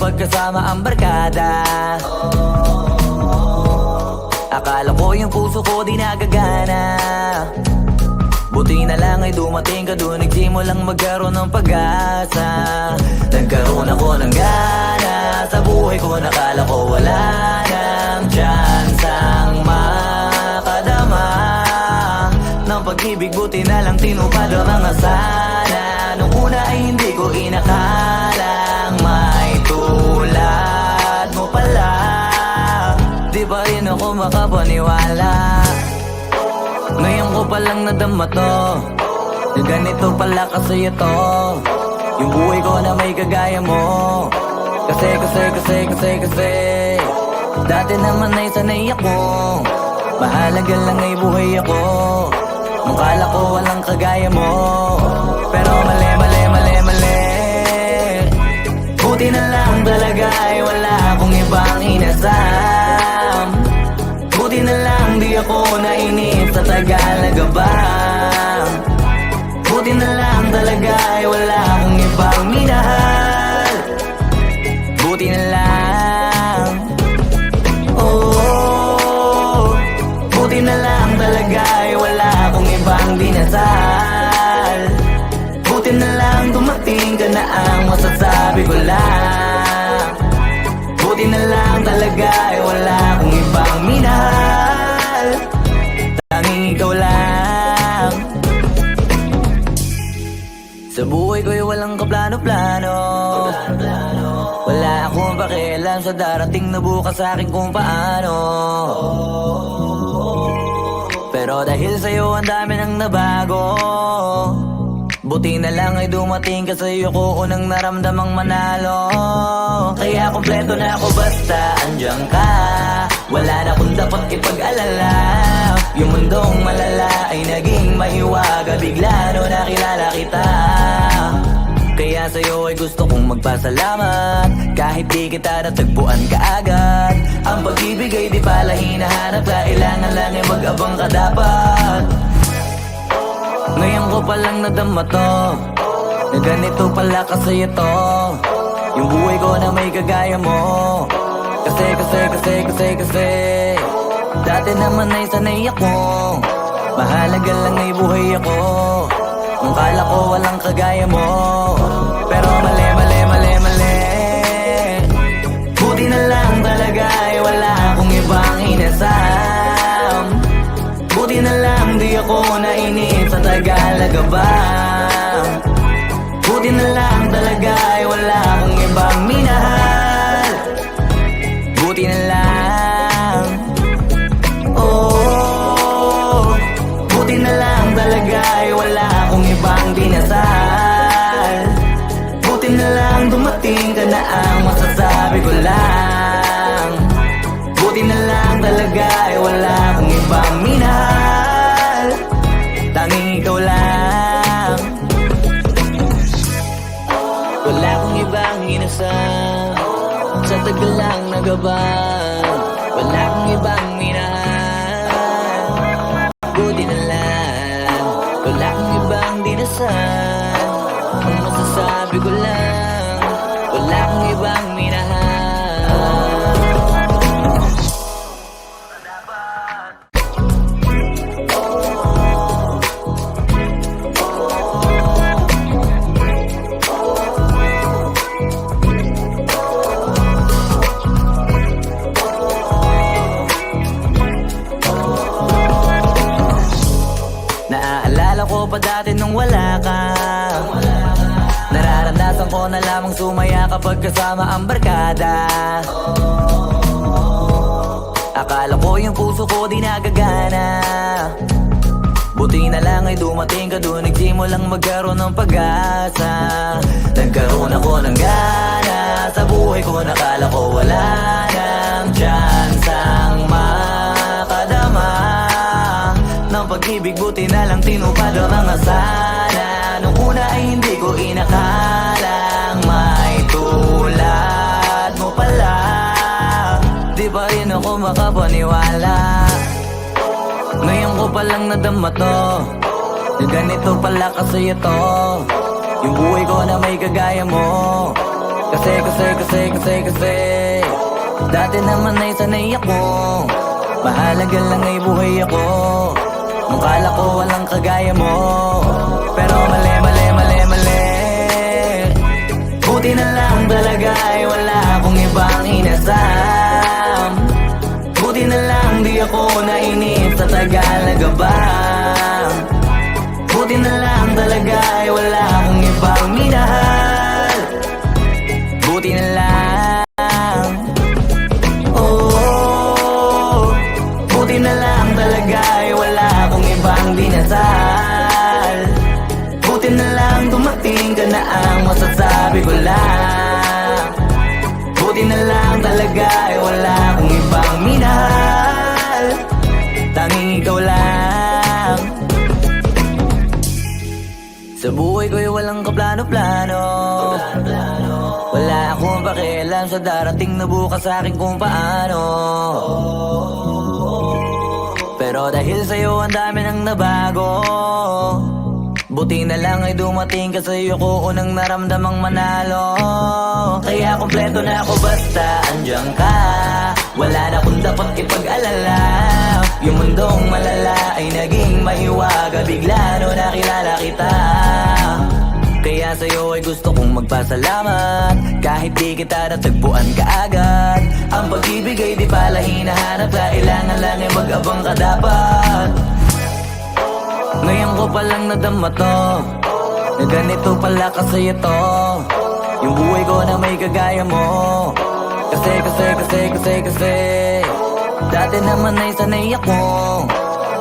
kapag kasama ang barkada. Akala ko yung puso ko di nagagana. Buti na lang ay dumating ka doon Nagsimulang magkaroon ng pag-asa. Nagkaroon ako ng gana Sa buhay ko nakala ko wala nang chance ang makadama. Ng pag-ibig buti na lang tinupad ang mga sana. Nung una ay hindi ko inakalang May ako makapaniwala. Ngayon ko palang nadama to. Na ganito pala kasi ito Yung buhay ko na may kagaya mo. Kasi, kasi, kasi, kasi, kasi. Dati naman ay sanay ako. Mahalaga lang ay buhay ako. Nung kala ko walang kagaya mo. Pero mali, mali, mali, mali. Buti na lang talaga Buti na lang di ako nainip sa Tagalaga ba Buti na lang talaga ay wala akong ibang minahal. Buti na lang. Oh Buti na lang talaga ay wala akong ibang dinasal Buti na lang dumating ka na ang masasabi ko lang sa darating na bukas sa akin kung paano. Pero dahil sa'yo ang dami nang nabago. Buti na lang ay dumating ka sa'yo ko unang naramdamang manalo. Kaya kompleto na ako basta andyan ka. Wala na kung dapat ipag-alala. Yung mundong malala ay naging mahiwaga. Bigla no nakilala kita kaya sa'yo ay gusto kong magpasalamat. Kahit di kita natagpuan kaagad. Ang pag-ibig ay di pala hinahanap. Kailangan lang ay mag-abang ka dapat. Ngayon ko palang nadama to. Na ganito pala kasi ito Yung buhay ko na may kagaya mo. Kasi, kasi, kasi, kasi, kasi. Dati naman ay sanay ako. Mahalaga lang ay buhay ako Nung kala ko walang kagaya mo. Pero mali, mali, mali, mali. Buti na lang talaga ay wala akong ibang inasam. Buti na lang di ako nainip sa Tagalaga ba? Buti na lang talaga ay wala akong ibang minahal pa dati nung wala ka. Nararanasan ko na lamang sumaya kapag kasama ang barkada. Akala ko yung puso ko di nagagana. Buti na lang ay dumating ka doon Nagsimulang magkaroon ng pag-asa. Nagkaroon ako ng gana Sa buhay ko nakala ko wala nang chance pag-ibig buti na lang tinupad ang mga sana Nung una ay hindi ko inakalang May tulad mo pala. Di pa rin ako makapaniwala? Ngayon ko palang nadama to. Ganito pala kasi ito. Yung buhay ko na may kagaya mo. Kasi, kasi, kasi, kasi, kasi. Dati naman ay sanay ako. Mahalaga lang ay buhay ako Nung kala ko walang kagaya mo. Pero mali, mali, mali, mali. Buti na lang talaga ay wala akong ibang inasam. Buti na lang di ako nainip sa Tagalaga ba Buti na lang sa darating na bukas sa akin kung paano. Pero dahil sa'yo ang dami nang nabago. Buti na lang ay dumating ka sa'yo ko unang naramdamang manalo. Kaya kompleto na ako basta andyan ka. Wala na akong dapat ipag-alala. Yung mundong malala ay naging mahiwaga. Bigla no nakilala kita kaya sa'yo ay gusto kong magpasalamat. Kahit di kita natagpuan kaagad. Ang pag-ibig ay di pala hinahanap. Kailangan lang ay mag-abang ka dapat. Ngayon ko palang nadama to. Na ganito pala kasi ito. Yung buhay ko na may kagaya mo. Kasi, kasi, kasi, kasi, kasi. Dati naman ay sanay ako.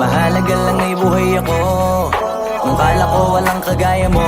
Mahalaga lang ay buhay ako Nung kala ko walang kagaya mo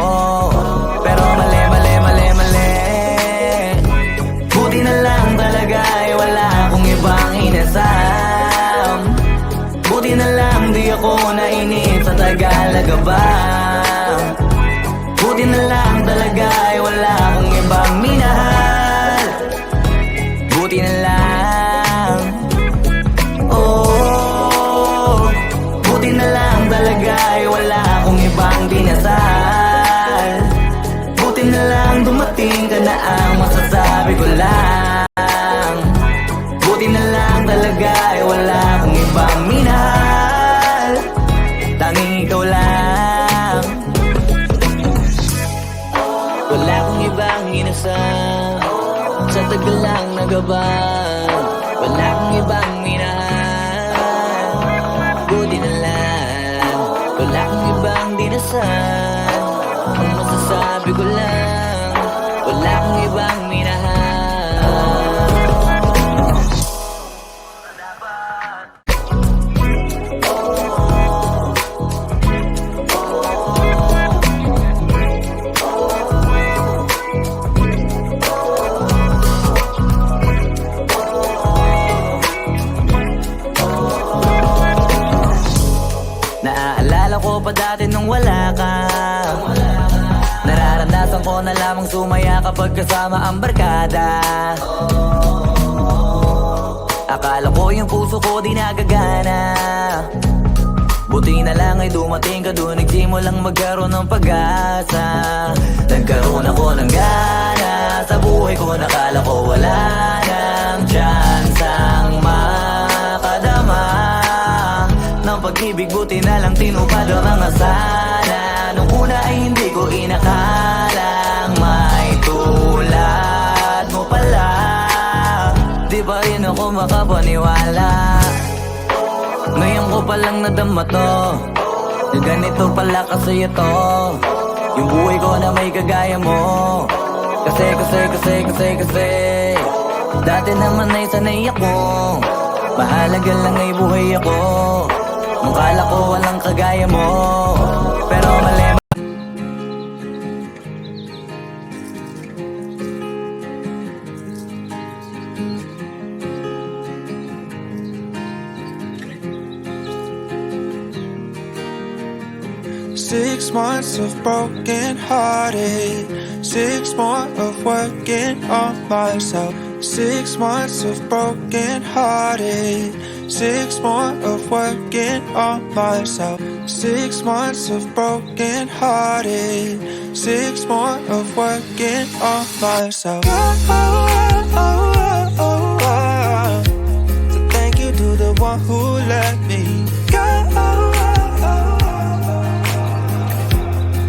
akong ibang inasal. Sa tagal lang nagabang Wala akong ibang minahal. Buti na lang. Wala akong ibang dinasal. Ang masasabi ko lang dati nung wala ka. Nararanasan ko na lamang sumaya kapag kasama ang barkada. Akala ko yung puso ko di nagagana. Buti na lang ay dumating ka doon Nagsimulang magkaroon ng pag-asa. Nagkaroon ako ng gana Sa buhay ko nakala ko wala nang chance pag-ibig buti na lang tinupad ang mga sana Nung una ay hindi ko inakalang May tulad mo pala. Di pa rin ako makapaniwala? Ngayon ko palang nadama to. Na ganito pala kasi ito. Yung buhay ko na may kagaya mo. Kasi, kasi, kasi, kasi, kasi. Dati naman ay sanay ako. Mahalaga lang ay buhay ako Nung kala ko walang kagaya mo Pero mali Six months of broken hearted, six more of working on myself. Six months of broken hearted. Six more of working on myself. Six months of broken hearted. Six more of working on myself. Oh, oh, oh, oh, oh. So thank you to the one who let me go.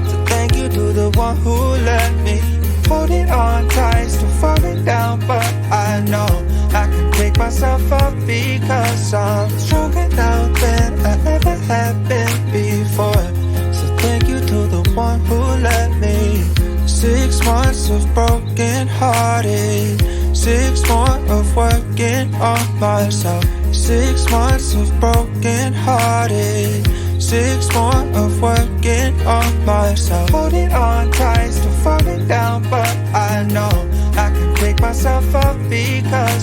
So thank you to the one who let me holding on tight, still falling down, but I know I can pick myself up because I'm stronger now than I ever have been before. So thank you to the one who let me. Six months of broken hearted. Six more of working on myself. Six months of broken hearted. Six more of working on myself.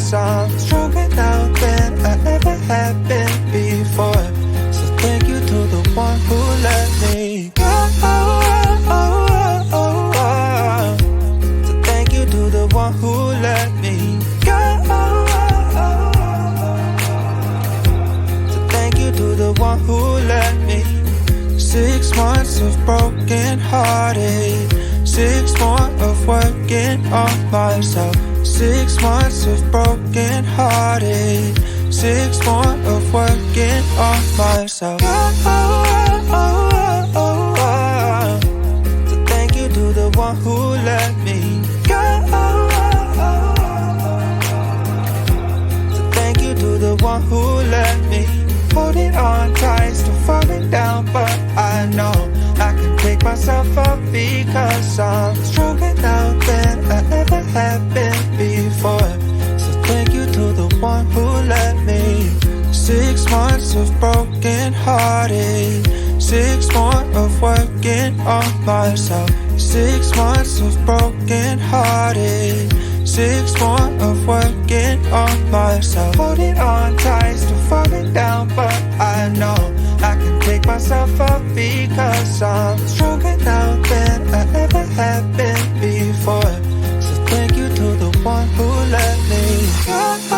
soft because I'm stronger now than I ever have been before. So thank you to the one who let me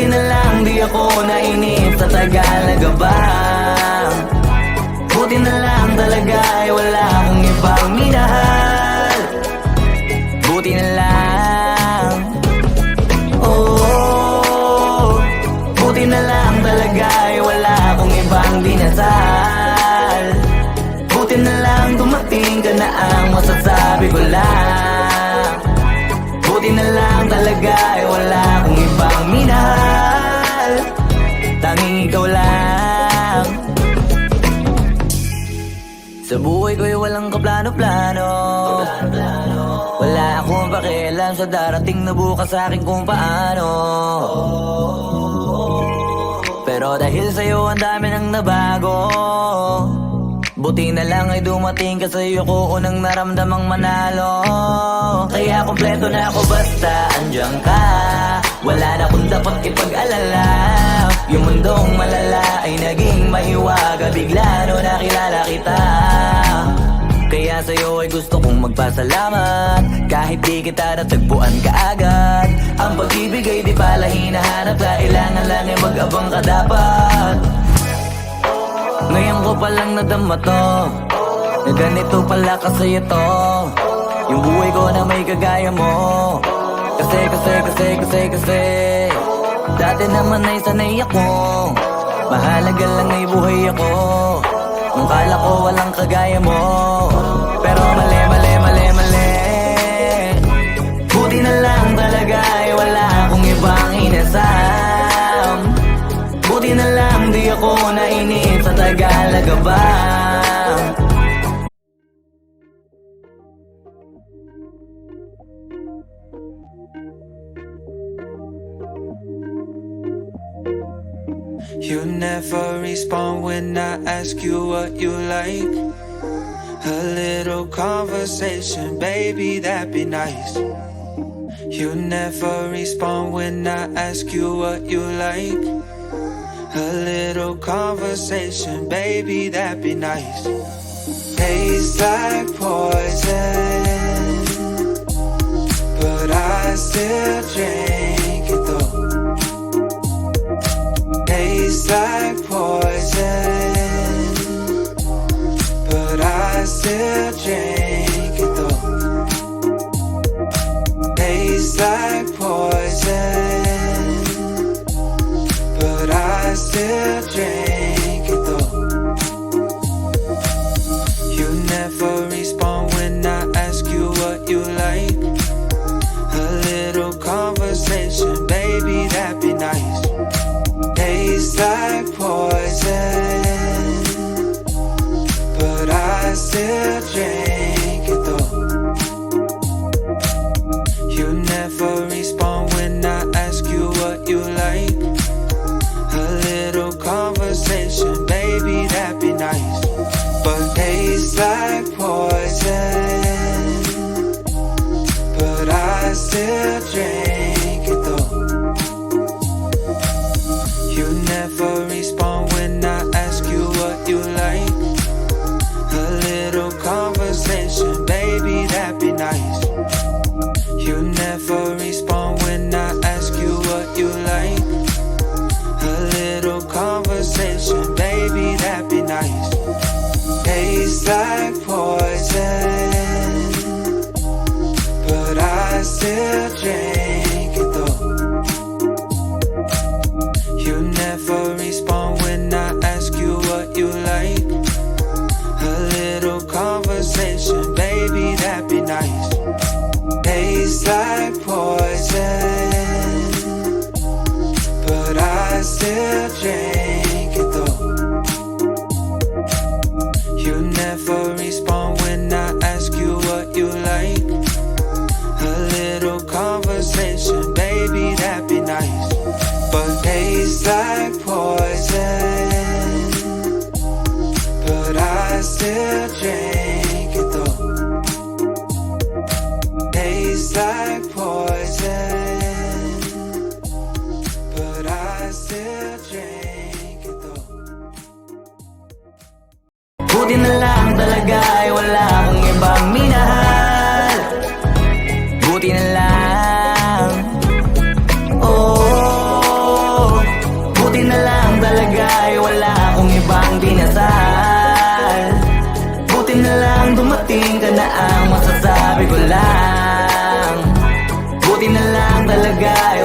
Buti na lang di ako nainip sa Tagalaga ba Buti na lang talaga ay wala akong ibang minahal buhay ko'y walang kaplano-plano. Wala akong pakialam sa darating na bukas sa akin kung paano. Pero dahil sa'yo ang dami nang nabago. Buti na lang ay dumating ka sa'yo ko unang naramdamang manalo. Kaya kompleto na ako basta andyan ka. Wala na kung dapat ipag-alala Yung mundong malala ay naging mahiwaga. Bigla no nakilala kita Kaya sa'yo ay gusto kong magpasalamat. Kahit di kita natagpuan kaagad. Ang pag-ibig ay di pala hinahanap. Kailangan lang ay mag-abang ka dapat. Ngayon ko palang nadama to. Na ganito pala kasi ito Yung buhay ko na may kagaya mo. Kasi, kasi, kasi, kasi, kasi. Dati naman ay sanay ako. Mahalaga lang ay buhay ako Nung kala ko walang kagaya mo Pero mali, mali, mali, mali. Buti na lang talaga ay wala akong ibang inasam. Buti na lang di ako nainip sa Tagalaga ba You never respond when I ask you what you like. A little conversation, baby, that'd be nice. You never respond when I ask you what you like. A little conversation, baby, that'd be nice. Tastes like poison, but I still drink Tastes like poison, but I still drink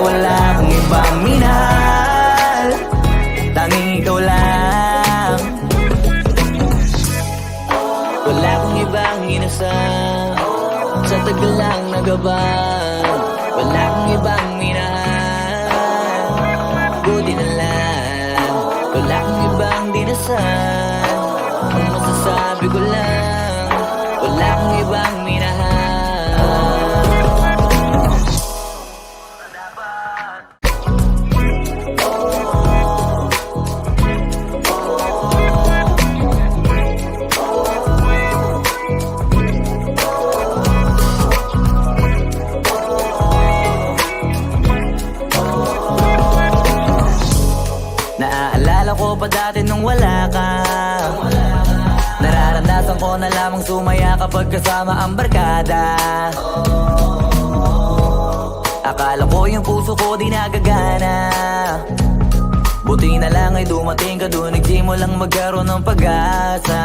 talaga ay Na lamang sumaya kapag kasama ang barkada. Akala ko yung puso ko di nagagana. Buti na lang ay dumating ka doon Nagsimulang magkaroon ng pag-asa.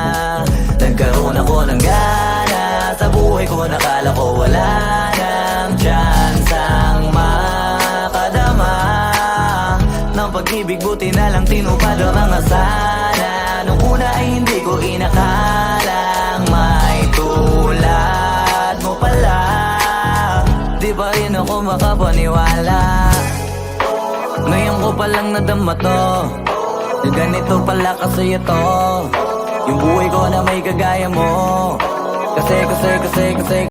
Nagkaroon ako ng gana Sa buhay ko nakala ko wala nang chance ang makadama. Ng pag-ibig buti na lang tinupad ang mga sana. Nung una ay hindi ko inakalang makapaniwala. Ngayon ko palang nadama to. Na ganito pala kasi ito Yung buhay ko na may kagaya mo. Kasi, kasi, kasi, kasi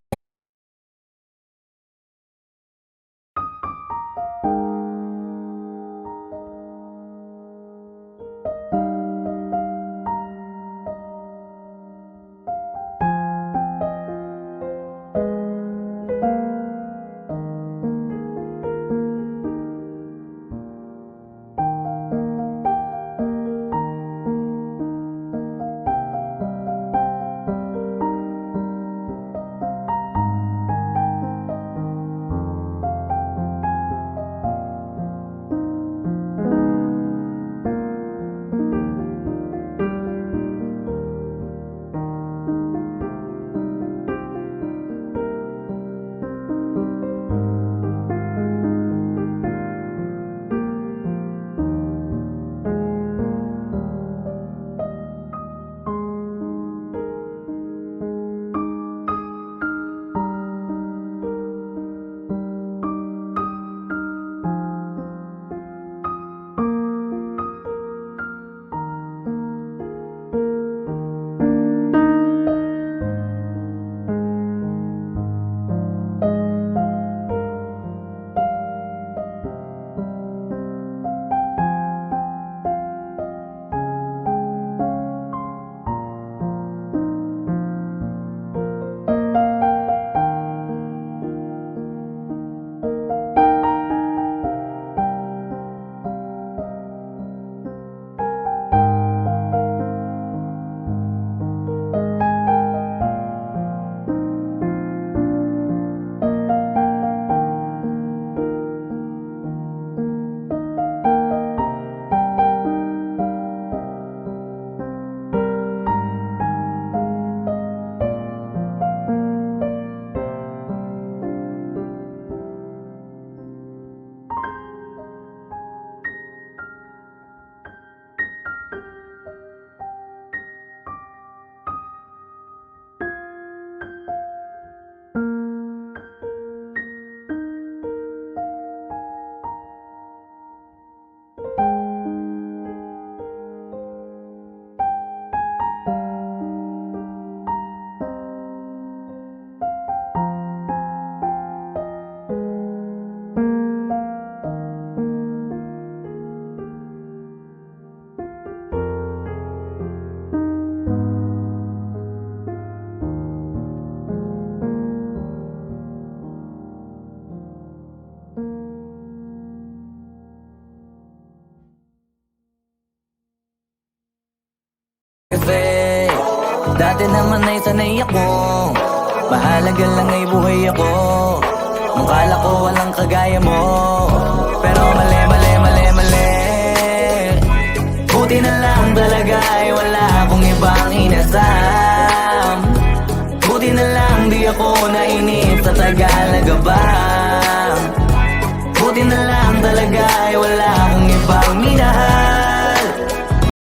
Dati naman ay sanay ako. Mahalaga lang ay buhay ako. Nung kala ko walang kagaya mo. Pero mali, mali, mali, mali. Buti na lang talaga ay wala akong ibang inasam. Buti na lang di ako nainip sa Tagalog ba Buti na lang talaga